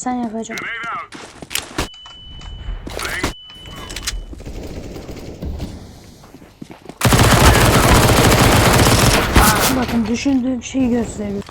Sen out. Bakın düşündüğüm şeyi gösteriyor.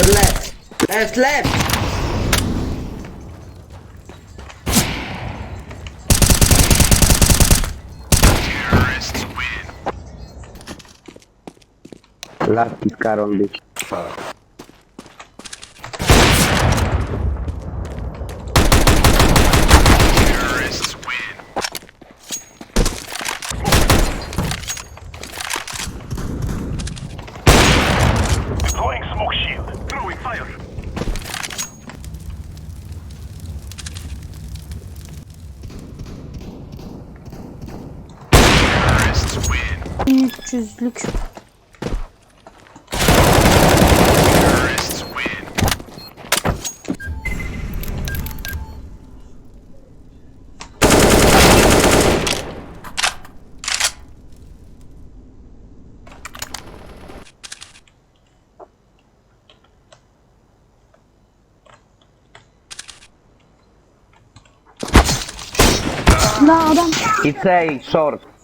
You're left. Left, left. Last car on this. 1300'lük Terrorists win. La adam It's a short.